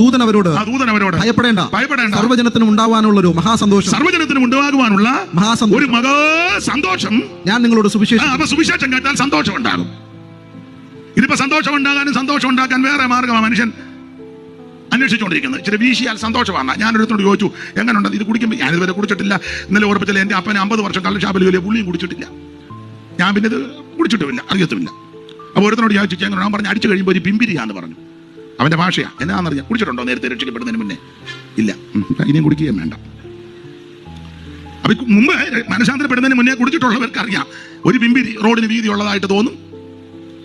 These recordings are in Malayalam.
ദൂതൻ അവരോട് ദൂതൻ അവരോട് ഭയപ്പെടേണ്ട. ഭയപ്പെടേണ്ട. സർവജനത്തിനും ഉണ്ടാവാനുള്ള ഒരു മഹാസന്തോഷം. സർവജനത്തിനും ഉണ്ടാകുവാനുള്ള മഹാസന്തോഷം. ഒരു മഹാസന്തോഷം ഞാൻ നിങ്ങളോട് സുവിശേഷം അപ്പൊ സുവിശേഷം കേട്ടാൽ സന്തോഷം ഉണ്ടാകും ഇതിപ്പോ സന്തോഷം ഉണ്ടാകാനും സന്തോഷം ഉണ്ടാക്കാൻ വേറെ മാർഗമാണ് മനുഷ്യൻ അന്വേഷിച്ചുകൊണ്ടിരിക്കുന്നത്. ഇച്ചിരി വീശിയാൽ സന്തോഷമാണ്. ഞാനൊരുത്തോട് ചോദിച്ചു എങ്ങനെയുണ്ട് ഇത് കുടിക്കുമ്പോൾ ഞാനിതുവരെ കുടിച്ചിട്ടില്ല. ഇന്നലെ ഓർപ്പിച്ചില്ല എന്റെ അപ്പനെ അമ്പത് വർഷം കള്ളശാപ്പിൽ വലിയ പുള്ളിയും കുടിച്ചിട്ടില്ല. ഞാൻ പിന്നെ ഇത് കുടിച്ചിട്ടുമില്ല. അറിയത്തുമില്ല. അപ്പോൾ ഒരുത്തനോട് ചോദിച്ചു ഞാൻ പറഞ്ഞു അടിച്ചു കഴിയുമ്പോൾ ഒരു പിമ്പിരിയാന്ന് പറഞ്ഞു. അവന്റെ ഭാഷയാ. എന്നാന്നറിയാം കുടിച്ചിട്ടുണ്ടോ? നേരത്തെ രക്ഷിക്കപ്പെടുന്നതിന് മുന്നേ. ഇല്ല. ഇനിയും കുടിക്കുകയും വേണ്ട. അപ്പം മുമ്പ് മനഃശാന്തരപ്പെടുന്നതിന് മുന്നേ കുടിച്ചിട്ടുള്ളവർക്ക് അറിയാം ഒരു പിമ്പിരി റോഡിന് വീതിയുള്ളതായിട്ട് തോന്നും.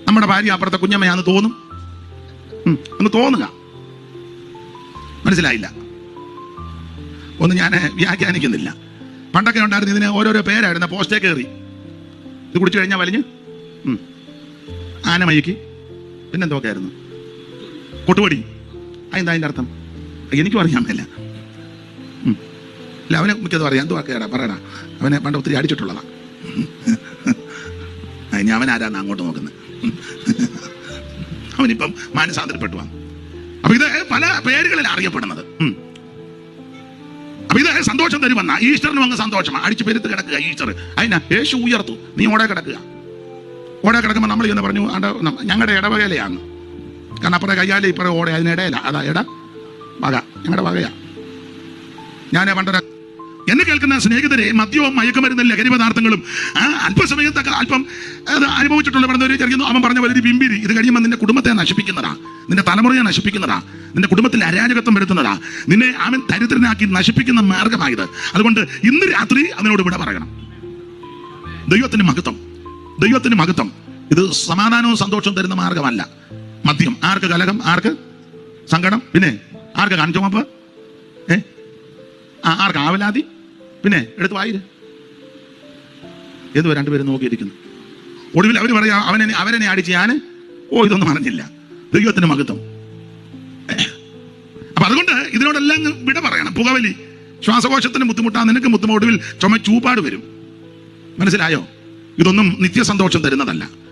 നമ്മുടെ ഭാര്യ അപ്പുറത്തെ കുഞ്ഞമ്മയാന്ന് തോന്നും. ഒന്ന് തോന്നുക. മനസ്സിലായില്ല. ഒന്ന് ഞാൻ വ്യാഖ്യാനിക്കുന്നില്ല. പണ്ടൊക്കെ ഉണ്ടായിരുന്നു ഇതിന് ഓരോരോ പേരായിരുന്നു. പോസ്റ്റേ കയറി. ഇത് കുടിച്ചു കഴിഞ്ഞാൽ വലിഞ്ഞ്. ആനമയക്ക് പിന്നെന്തൊക്കെ ആയിരുന്നു. കൊട്ടുപടി അതെന്താ അതിന്റെ അർത്ഥം? എനിക്കും അറിയാൻ മേല. അല്ല അവനെ മിക്കതും അറിയാം എന്തോ കേടാ? പറയടാ. അവനെ പണ്ട് ഒത്തിരി അടിച്ചിട്ടുള്ളതാ. ഇനി അവൻ ആരാന്ന് അങ്ങോട്ട് നോക്കുന്നത് അവനിപ്പം മാനസാന്തരപ്പെട്ടു വന്നു. അപ്പൊ ഇത് പല പേരുകളിൽ അറിയപ്പെടുന്നത്. അപ്പൊ ഇത് സന്തോഷം തരുമെന്ന. ഈസ്റ്ററിനും അങ്ങ് സന്തോഷം അടിച്ചു പെരുത്ത് കിടക്കുക ഈസ്റ്റർ അതിനാ യേശു ഉയർത്തു. നീ ഓടെ കിടക്കുക. ഓടെ കിടക്കുമ്പോൾ നമ്മൾ എന്ന് പറഞ്ഞു ഞങ്ങളുടെ ഇടവകയിലെയാണ് കാരണം അപ്പുറം കയ്യാലേ ഇപ്പുറം ഓടെ അതിനിടയില. അതാ ഇട വക. ഞങ്ങളുടെ വകയാ. ഞാൻ പണ്ടൊരു എന്നെ കേൾക്കുന്ന സ്നേഹിതരെ മദ്യവും മയക്കുമരുന്നും ലഹരി പദാർത്ഥങ്ങളും അല്പസമയത്തൊക്കെ അല്പം അത് അനുഭവിച്ചിട്ടുള്ള പറഞ്ഞവർ ചെറിയുന്നു അവൻ പറഞ്ഞ വലിയ ബിംബിരി. ഇത് കഴിയുമ്പോൾ നിന്റെ കുടുംബത്തെ നശിപ്പിക്കുന്നതാ. നിന്റെ തലമുറയെ നശിപ്പിക്കുന്നതാ. നിന്റെ കുടുംബത്തിൽ അരാജകത്വം വരുത്തുന്നതാ. നിന്നെ അവൻ ദരിദ്രനാക്കി നശിപ്പിക്കുന്ന മാർഗമായത്. അതുകൊണ്ട് ഇന്ന് രാത്രി അതിനോട് വിട പറയണം. ദൈവത്തിന് മഹത്വം. ദൈവത്തിന് മഹത്വം. ഇത് സമാധാനവും സന്തോഷവും തരുന്ന മാർഗമല്ല. മദ്യം. ആർക്ക് കലകം ആർക്ക്? സങ്കടം? പിന്നെ ആർക്ക് കൺചുമപ്പ് ഏ? ആ ആർക്ക്? ആവലാതി? പിന്നെ എടുത്ത് വായിര്. എന്തുവാ രണ്ടുപേരും നോക്കിയിരിക്കുന്നു? ഒടുവിൽ അവർ പറയാ അവനെ അവരെന്നെ അടിച്ച് ഞാൻ ഓ ഇതൊന്നും അറിഞ്ഞില്ല. ദൈവത്തിന്റെ മഹത്വം. അപ്പൊ അതുകൊണ്ട് ഇതിനോടെല്ലാം വിട പറയണം. പുകവലി. ശ്വാസകോശത്തിന് ബുദ്ധിമുട്ടാ നിനക്ക് ബുദ്ധിമുട്ട്. ഒടുവിൽ ചുമ ചൂപ്പാട് വരും. മനസ്സിലായോ? ഇതൊന്നും നിത്യസന്തോഷം തരുന്നതല്ല.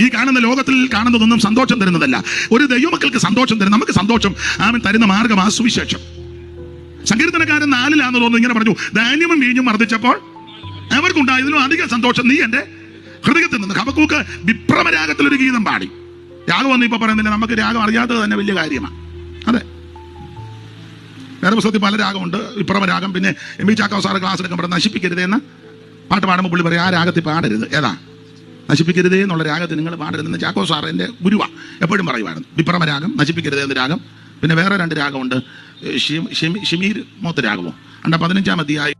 ഈ കാണുന്ന ലോകത്തിൽ കാണുന്നതൊന്നും സന്തോഷം തരുന്നതല്ല. ഒരു ദൈവമക്കൾക്ക് സന്തോഷം തരും നമുക്ക് സന്തോഷം ആമൻ തരുന്ന മാർഗം ആ സുവിശേഷം. സങ്കീർത്തനക്കാരൻ നാലിലാന്ന് തോന്നുന്നു ഇങ്ങനെ പറഞ്ഞു ധാന്യവും വീഞ്ഞും വർദ്ധിച്ചപ്പോൾ അവർക്കുണ്ടായതിലും അധിക സന്തോഷം നീ എന്റെ ഹൃദയത്തിൽ നിന്ന്. ഹബക്കൂക്ക് വിപ്രമരാഗത്തിലൊരു ഗീതം പാടി. രാഗം ഒന്നും ഇപ്പൊ പറയുന്നില്ല നമുക്ക് രാഗം അറിയാത്തത് തന്നെ വലിയ കാര്യമാണ് അതെ. വേറെ പുസ്തകത്തിൽ പല രാഗമുണ്ട് വിപ്രമരാഗം പിന്നെ M V Chakkav sir class എടുക്കുമ്പോൾ നശിപ്പിക്കരുത് എന്ന പാട്ട് പാടുമ്പോൾ പുള്ളി പറയും ആ രാഗത്തിൽ പാടരുത്. ഏതാ? നശിപ്പിക്കരുതേ എന്നുള്ള രാഗത്തിൽ നിങ്ങൾ പാടരുതെന്ന് ചാക്കോ സാർ എന്റെ ഗുരുവ എപ്പോഴും പറയുമായിരുന്നു. വിപ്രമരാഗം നശിപ്പിക്കരുതേ എന്ന രാഗം. പിന്നെ വേറെ രണ്ട് രാഗമുണ്ട്. ഷിമീർ മൂത്ത രാഗമോ അണ്ട പതിനഞ്ചാം അധ്യായം